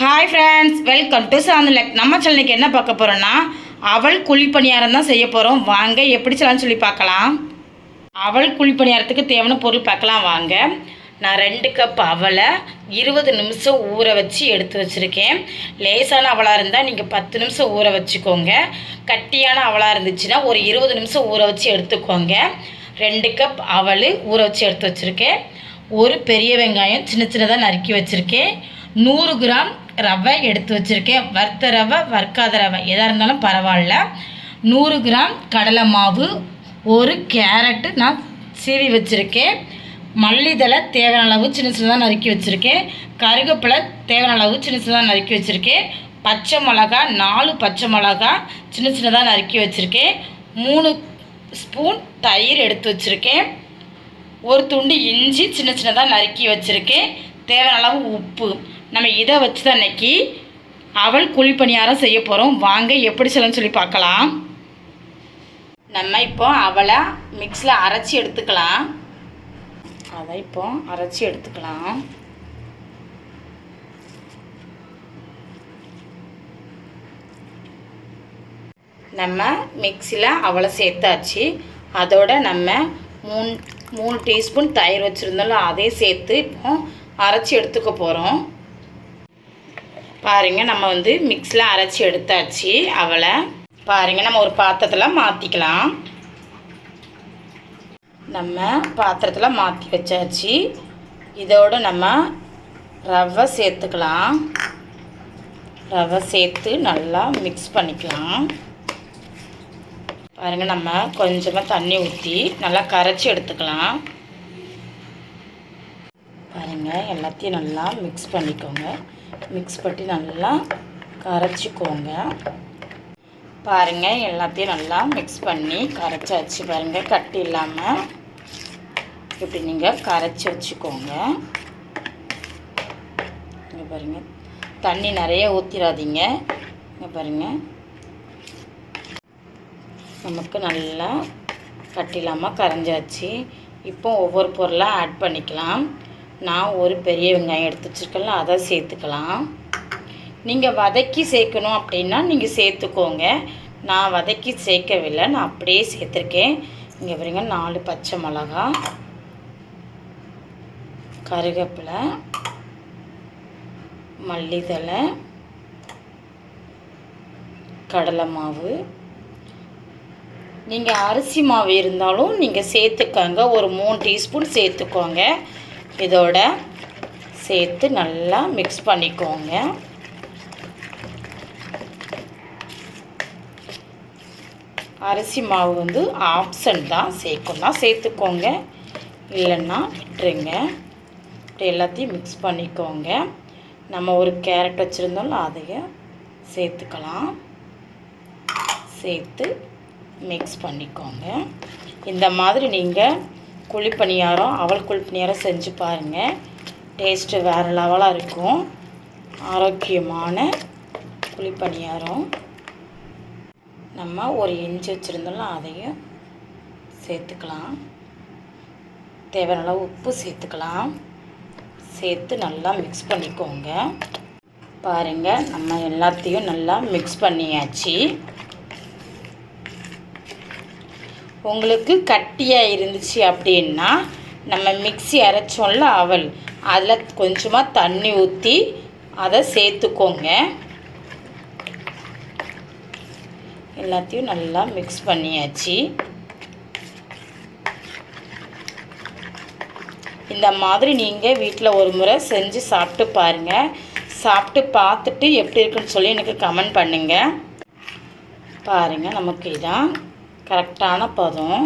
Hi friends welcome to சாந்தலக் நம்ம சேனலுக்கு என்ன பார்க்க போகிறோன்னா அவள் குழிப்பணியாரம் தான் செய்ய போகிறோம் வாங்க எப்படி செய்யலாம்னு சொல்லி பார்க்கலாம். அவள் குழிப்பணியாரத்துக்கு தேவையான பொருள் பார்க்கலாம் வாங்க. நான் ரெண்டு கப் அவலை இருபது நிமிஷம் ஊற வச்சு எடுத்து வச்சுருக்கேன். லேசான அவலாக இருந்தால் நீங்கள் பத்து நிமிஷம் ஊற வச்சுக்கோங்க. கட்டியான அவலாக இருந்துச்சுன்னா ஒரு இருபது நிமிஷம் ஊற வச்சு எடுத்துக்கோங்க. ரெண்டு கப் அவல் ஊற வச்சு எடுத்து வச்சுருக்கேன். ஒரு பெரிய வெங்காயம் சின்ன சின்னதாக நறுக்கி வச்சுருக்கேன். நூறு கிராம் ரவை எடுத்து வச்சுருக்கேன். வறுத்த ரவை வறுக்காத ரவை. எதாக இருந்தாலும் பரவாயில்ல. நூறு கிராம் கடலை மாவு ஒரு கேரட்டு நான் சீவி வச்சுருக்கேன். மல்லிதழை தேவையான அளவு சின்ன சின்னதாக நறுக்கி வச்சுருக்கேன். கருவேப்பிலை தேவையான அளவு சின்ன சின்னதாக நறுக்கி வச்சுருக்கேன். பச்சை மிளகா நாலு பச்சை மிளகா சின்ன சின்னதாக நறுக்கி வச்சுருக்கேன். மூணு ஸ்பூன் தயிர் எடுத்து வச்சுருக்கேன். ஒரு துண்டு இஞ்சி சின்ன சின்னதாக நறுக்கி வச்சுருக்கேன். தேவையான அளவு உப்பு. நம்ம இதை வச்சு தான் இன்னைக்கு அவள் குழிப்பணியாரம் செய்ய போகிறோம் வாங்க எப்படி செய்யலாம்னு சொல்லி பார்க்கலாம். நம்ம இப்போ அவளை மிக்ஸில் அரைச்சி எடுத்துக்கலாம். அதை இப்போ அரைச்சி எடுத்துக்கலாம். நம்ம மிக்சியில் அவளை சேர்த்தாச்சு. அதோட நம்ம மூணு மூணு டீஸ்பூன் தயிர் வச்சுருந்தாலும் அதையும் சேர்த்து இப்போ அரைச்சி எடுத்துக்க போகிறோம் பாருங்க நம்ம வந்து மிக்ஸில் அரைச்சி எடுத்தாச்சு. அவளை பாருங்க நம்ம ஒரு பாத்திரத்தில் மாற்றிக்கலாம் நம்ம பாத்திரத்தில் மாற்றி வச்சாச்சு. இதோட நம்ம ரவை சேர்த்துக்கலாம். ரவை சேர்த்து நல்லா மிக்ஸ் பண்ணிக்கலாம். பாருங்கள் நம்ம கொஞ்சமாக தண்ணி ஊற்றி நல்லா கரைச்சி எடுத்துக்கலாம். பாருங்கள் எல்லாத்தையும் நல்லா மிக்ஸ் பண்ணிக்கோங்க. மிக்ஸ் பண்ணி நல்லா கரைச்சிக்கோங்க. பாருங்கள் எல்லாத்தையும் நல்லா மிக்ஸ் பண்ணி கரைச்சாச்சு பாருங்கள் கட்டி இல்லாமல் இப்படி நீங்கள் கரைச்சி வச்சுக்கோங்க. இங்கே பாருங்கள் தண்ணி நிறைய ஊற்றிடாதீங்க இங்கே பாருங்கள் நமக்கு நல்லா கட்டிலாமல் கரைஞ்சாச்சு. இப்போ ஒவ்வொரு பொருளாக ஆட் பண்ணிக்கலாம். நான் ஒரு பெரிய வெங்காயம் எடுத்து வச்சுருக்கேன்ல அதை சேர்த்துக்கலாம். நீங்கள் வதக்கி சேர்க்கணும் அப்படின்னா நீங்கள் சேர்த்துக்கோங்க. நான் வதக்கி சேர்க்கவில்லை நான் அப்படியே சேர்த்துருக்கேன். இங்கே பாருங்க நாலு பச்சை மிளகா கருவேப்பிலை மல்லித்தலை கடலை மாவு. நீங்கள் அரிசி மாவு இருந்தாலும் நீங்கள் சேர்த்துக்கோங்க. ஒரு மூணு டீஸ்பூன் சேர்த்துக்கோங்க. இதோட சேர்த்து நல்லா மிக்ஸ் பண்ணிக்கோங்க. அரிசி மாவு வந்து ஆப்ஷன் தான் சேர்க்கணும்னா சேர்த்துக்கோங்க. இல்லைன்னா விட்டுருங்க. இப்படி எல்லாத்தையும் மிக்ஸ் பண்ணிக்கோங்க. நம்ம ஒரு கேரட் வச்சுருந்தோம்ல அதையும் சேர்த்துக்கலாம். சேர்த்து மிக்ஸ் பண்ணிக்கோங்க. இந்த மாதிரி நீங்கள் குழி பணியாரம் அவள் அவல் குழிப்பணியாரம் செஞ்சு பாருங்கள் டேஸ்ட்டு வேறு லெவலாக இருக்கும். ஆரோக்கியமான குழி பணியாரம் நம்ம ஒரு இஞ்சி வச்சுருந்தாலும் அதையும் சேர்த்துக்கலாம். தேவையான அளவு உப்பு சேர்த்துக்கலாம். சேர்த்து நல்லா மிக்ஸ் பண்ணிக்கோங்க. பாருங்கள் நம்ம எல்லாத்தையும் நல்லா மிக்ஸ் பண்ணியாச்சு. உங்களுக்கு கட்டியாக இருந்துச்சு அப்படின்னா நம்ம மிக்ஸி அரைச்சோம்ல அவல் அதில் கொஞ்சமாக தண்ணி ஊற்றி அதை சேர்த்துக்கோங்க. எல்லாத்தையும் நல்லா மிக்ஸ் பண்ணியாச்சு. இந்த மாதிரி நீங்கள் வீட்டில் ஒரு முறை செஞ்சு சாப்பிட்டு பாருங்கள் சாப்பிட்டு பார்த்துட்டு எப்படி இருக்குன்னு சொல்லி எனக்கு கமெண்ட் பண்ணுங்கள் பாருங்கள் நமக்கு இதான் கரெக்டான பதம்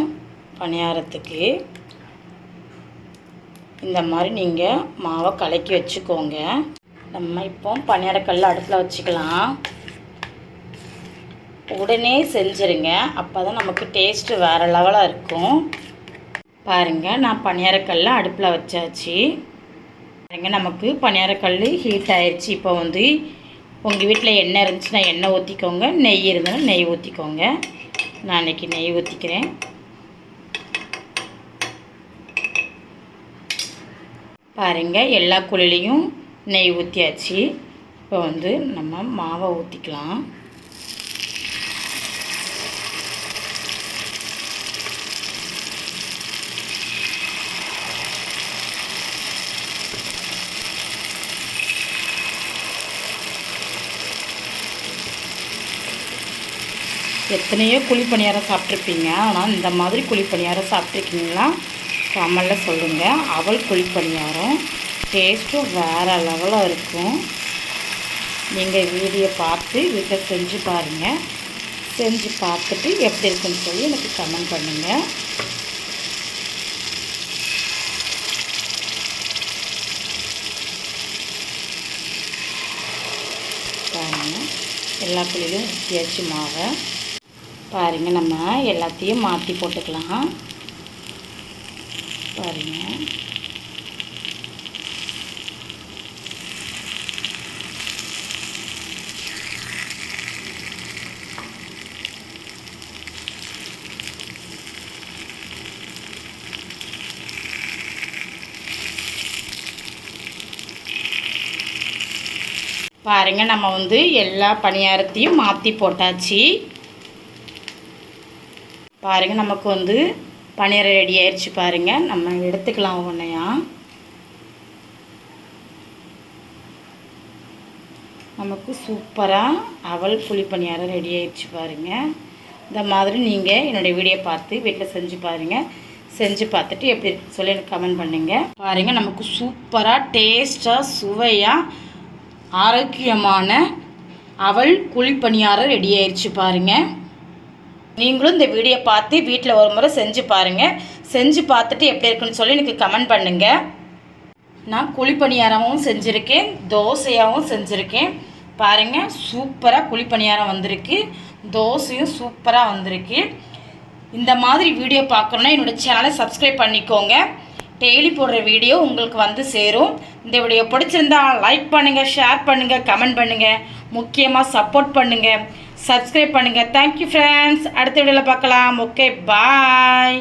பணியாரத்துக்கு. இந்த மாதிரி நீங்கள் மாவை கலக்கி வச்சுக்கோங்க. நம்ம இப்போ பணியாரக்கல்ல அடுப்பில் வச்சுக்கலாம். உடனே செஞ்சுருங்க. அப்போ தான் நமக்கு டேஸ்ட்டு வேறு லெவலாக இருக்கும். பாருங்கள் நான் பணியாரக்கல்ல அடுப்பில் வச்சாச்சு. பாருங்கள் நமக்கு பணியாரக்கல் ஹீட் ஆயிடுச்சு இப்போ வந்து உங்கள் வீட்டில் எண்ணெய் இருந்துச்சுன்னா எண்ணெய் ஊற்றிக்கோங்க நெய் இருந்தாலும் நெய் ஊற்றிக்கோங்க நான் இன்றைக்கி நெய் ஊற்றிக்கிறேன் பாருங்கள் எல்லா குழிலையும் நெய் ஊற்றியாச்சு இப்போ வந்து நம்ம மாவை ஊற்றிக்கலாம் எத்தனையோ குழி பணியாரம் சாப்பிட்ருப்பீங்க. ஆனால் இந்த மாதிரி குழி பணியாரம் சாப்பிட்ருக்கீங்களா? கமலில் சொல்லுங்கள் அவல் குழிப்பணியாரம். டேஸ்ட்டும் வேறு லெவலாக இருக்கும். நீங்கள் வீடியோ பார்த்து வீட்டில் செஞ்சு பாருங்கள் செஞ்சு பார்த்துட்டு எப்படி இருக்குன்னு சொல்லி எனக்கு கமெண்ட் பண்ணுங்கள் பாருங்கள் எல்லா பிள்ளைகளும் ஊற்றியாச்சு மாவை. பாருங்கள் நம்ம எல்லாத்தையும் மாற்றி போட்டுக்கலாம். பாருங்கள் பாருங்க நம்ம வந்து எல்லா பணியாரத்தையும் மாற்றி போட்டாச்சு. பாருங்கள் நமக்கு வந்து பணியாரம் ரெடி ஆயிடுச்சு பாருங்கள் நம்ம எடுத்துக்கலாம் ஒன்றையா நமக்கு சூப்பராக அவல் புளி பணியாரம் ரெடி ஆயிடுச்சு பாருங்கள் இந்த மாதிரி நீங்கள் என்னுடைய வீடியோ பார்த்து வீட்டில் செஞ்சு பாருங்கள் செஞ்சு பார்த்துட்டு எப்படி இருக்குன்னு சொல்லி எனக்கு கமெண்ட் பண்ணுங்கள் பாருங்கள் நமக்கு சூப்பராக டேஸ்ட்டாக சுவையாக ஆரோக்கியமான அவல் குழிப்பணியாரம் ரெடி ஆயிடுச்சு பாருங்கள் நீங்களும் இந்த வீடியோ பார்த்து வீட்டில் ஒரு முறை செஞ்சு பாருங்கள் செஞ்சு பார்த்துட்டு எப்படி இருக்குன்னு சொல்லி எனக்கு கமெண்ட் பண்ணுங்கள் நான் குழிப்பணியாரமும் செஞ்சுருக்கேன் தோசையாகவும் செஞ்சுருக்கேன். பாருங்கள் சூப்பராக குழிப்பணியாரம் வந்திருக்கு. தோசையும் சூப்பராக வந்திருக்கு. இந்த மாதிரி வீடியோ பார்க்கணுன்னா என்னோடய சேனலை சப்ஸ்கிரைப் பண்ணிக்கோங்க. டெய்லி போடுற வீடியோ உங்களுக்கு வந்து சேரும். இந்த வீடியோ பிடிச்சிருந்தா லைக் பண்ணுங்கள் ஷேர் பண்ணுங்கள் கமெண்ட் பண்ணுங்கள் முக்கியமாக சப்போர்ட் பண்ணுங்கள் சப்ஸ்கிரைப் பண்ணுங்கள் தேங்க்யூ ஃப்ரெண்ட்ஸ் அடுத்த வீடியோவில் பார்க்கலாம். Okay bye